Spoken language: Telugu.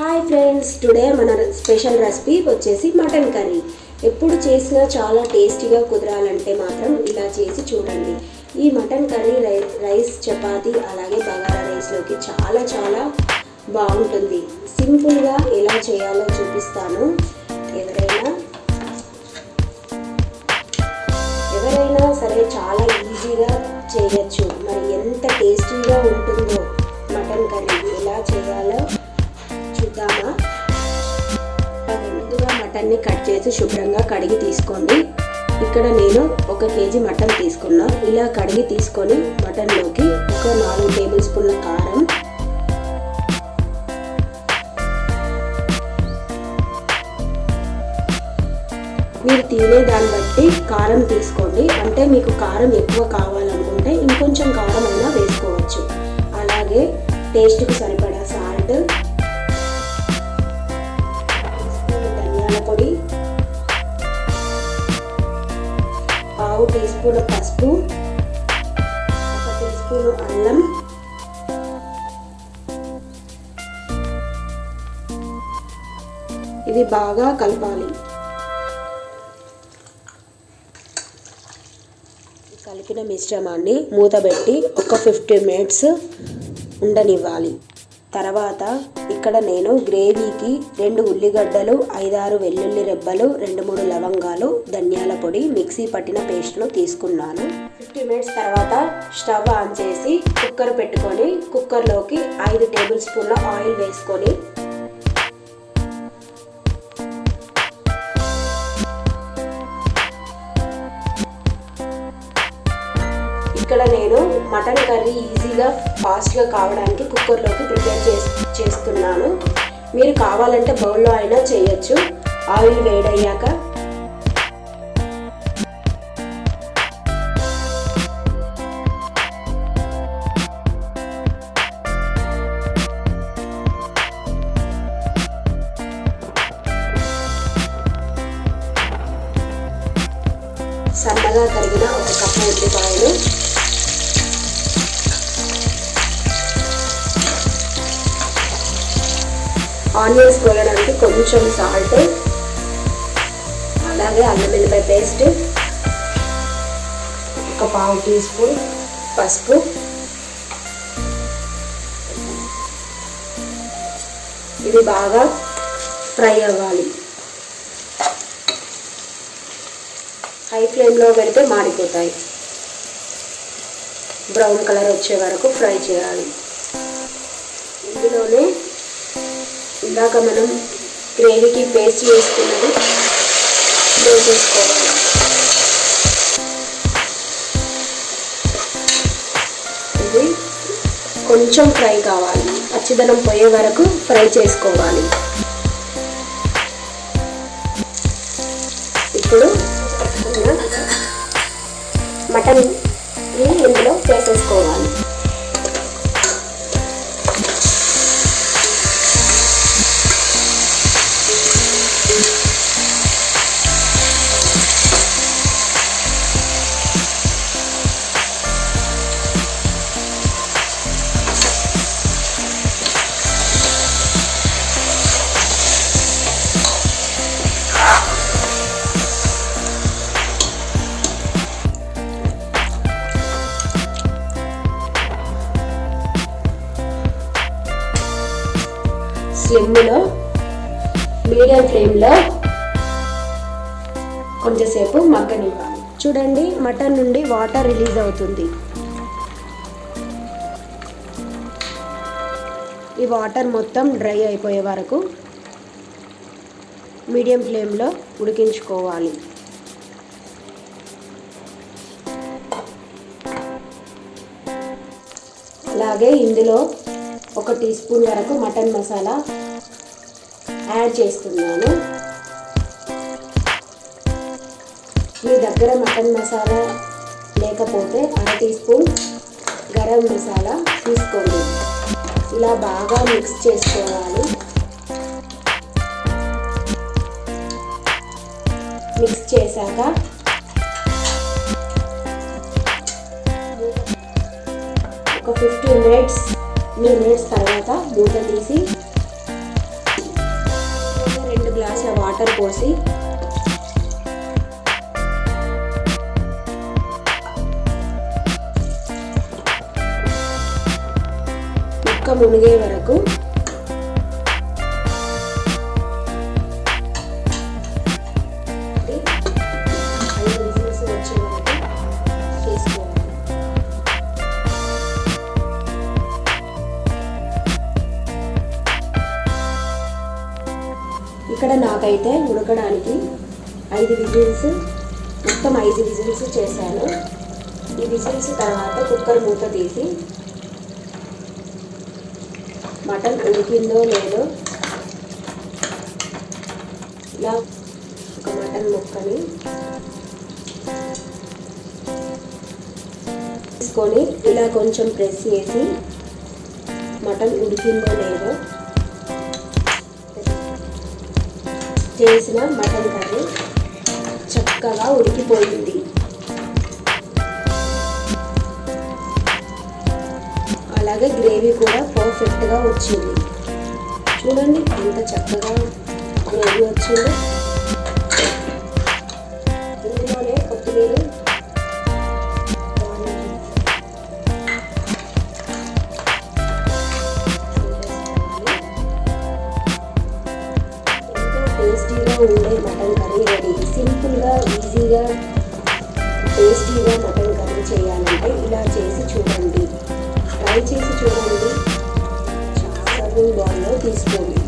హాయ్ ఫ్రెండ్స్ టుడే మన స్పెషల్ రెసిపీ వచ్చేసి మటన్ కర్రీ ఎప్పుడు చేసినా చాలా టేస్టీగా కుదరాలంటే మాత్రం ఇలా చేసి చూడండి. ఈ మటన్ కర్రీ రై రైస్ చపాతీ అలాగే బగారా రైస్లోకి చాలా చాలా బాగుంటుంది. సింపుల్గా ఎలా చేయాలో చూపిస్తాను. ఎవరైనా ఎవరైనా సరే చాలా ఈజీగా చేయొచ్చు. చేసి శుభ్రంగా కడిగి తీసుకోండి. ఇక్కడ నేను ఒక కేజీ మటన్ తీసుకున్నా. ఇలా కడిగి తీసుకొని మటన్లోకి ఒక నాలుగు టేబుల్ స్పూన్ల కారం. మీరు తినే దాన్ని బట్టి కారం తీసుకోండి. అంటే మీకు కారం ఎక్కువ కావాలనుకుంటే ఇంకొంచెం కారం అయినా వేసుకోవచ్చు. అలాగే టేస్ట్కి సరిపడా సాల్ట్ ధనియాల పొడి పావు టీ స్పూన్ పసుపు ఒక టీ స్పూన్ అల్లం. ఇది బాగా కలపాలి. కలిపిన మిశ్రమాన్ని మూతబెట్టి ఒక ఫిఫ్టీన్ మినిట్స్ ఉండనివ్వాలి. తర్వాత ఇక్కడ నేను గ్రేవీకి రెండు ఉల్లిగడ్డలు ఐదారు వెల్లుల్లి రెబ్బలు రెండు మూడు లవంగాలు ధనియాల పొడి మిక్సీ పట్టిన పేస్ట్ను తీసుకున్నాను. ఫిఫ్టీ మినిట్స్ తర్వాత స్టవ్ ఆన్ చేసి కుక్కర్ పెట్టుకొని కుక్కర్లోకి ఐదు టేబుల్ స్పూన్ల ఆయిల్ వేసుకొని ఇక్కడ నేను మటన్ కర్రీ ఈజీగా ఫాస్ట్గా కావడానికి కుక్కర్లోకి ప్రిపేర్ చేస్తున్నాను. మీరు కావాలంటే బౌల్లో అయినా చేయొచ్చు. ఆయిల్ వేడయ్యాక. సన్నగా తరిగిన ఒక కప్పు ఉల్లిపాయలు. ఆనియన్స్ కొలడానికి కొంచెం సాల్ట్ అలాగే అల్లం వెల్లిపాయ పేస్ట్ ఒక పావు టీ స్పూన్ పసుపు ఇది బాగా ఫ్రై అవ్వాలి. హై ఫ్లేమ్లో పెడితే మాడిపోతాయి. బ్రౌన్ కలర్ వచ్చే వరకు ఫ్రై చేయాలి. ఇందులోనే ఇందాక మనం గ్రేవీకి పేస్ట్ చేసుకున్నది వేసేసుకోవాలి ఇది కొంచెం ఫ్రై కావాలి. పచ్చిదనం పోయే వరకు ఫ్రై చేసుకోవాలి. ఇప్పుడు మటన్ ఇందులో వేసేసుకోవాలి. స్లిమ్లో మీడియం ఫ్లేమ్లో కొంచెంసేపు మగ్గనివ్వాలి. చూడండి మటన్ నుండి వాటర్ రిలీజ్ అవుతుంది. ఈ వాటర్ మొత్తం డ్రై అయిపోయే వరకు మీడియం ఫ్లేమ్లో ఉడికించుకోవాలి. అలాగే ఇందులో ఒక టీ స్పూన్ వరకు మటన్ మసాలా యాడ్ చేస్తున్నాను. మీ దగ్గర మటన్ మసాలా లేకపోతే అర టీ స్పూన్ గరం మసాలా తీసుకోండి. ఇలా బాగా మిక్స్ చేసుకోవాలి. మిక్స్ చేశాక ఒక ఫిఫ్టీన్ మినిట్స్ మినిట్స్ తర్వాత మూత తీసి రెండు గ్లాసుల వాటర్ పోసి ముక్క మునిగే వరకు అయితే ఉడకడానికి ఐదు విజిల్స్ మొత్తం ఐదు విజిల్స్ చేశాను. ఈ విజిల్స్ తర్వాత కుక్కర్ మూత తీసి మటన్ ఉడికిందో లేదో ఇలా ఒక మటన్ ముక్కని తీసుకొని ఇలా కొంచెం ప్రెస్ చేసి మటన్ ఉడికిందో లేదో చేసిన మటన్ కర్రీ చక్కగా ఉడికిపోయింది. అలాగే గ్రేవీ కూడా పర్ఫెక్ట్గా వచ్చింది. చూడండి ఎంత చక్కగా గ్రేవీ వచ్చింది. ఈజీగా టేస్టీగా మటన్ కర్రీ చేయాలంటే ఇలా చేసి చూడండి. ట్రై చేసి చూడండి. చాలా బాగుందో తీసుకోండి.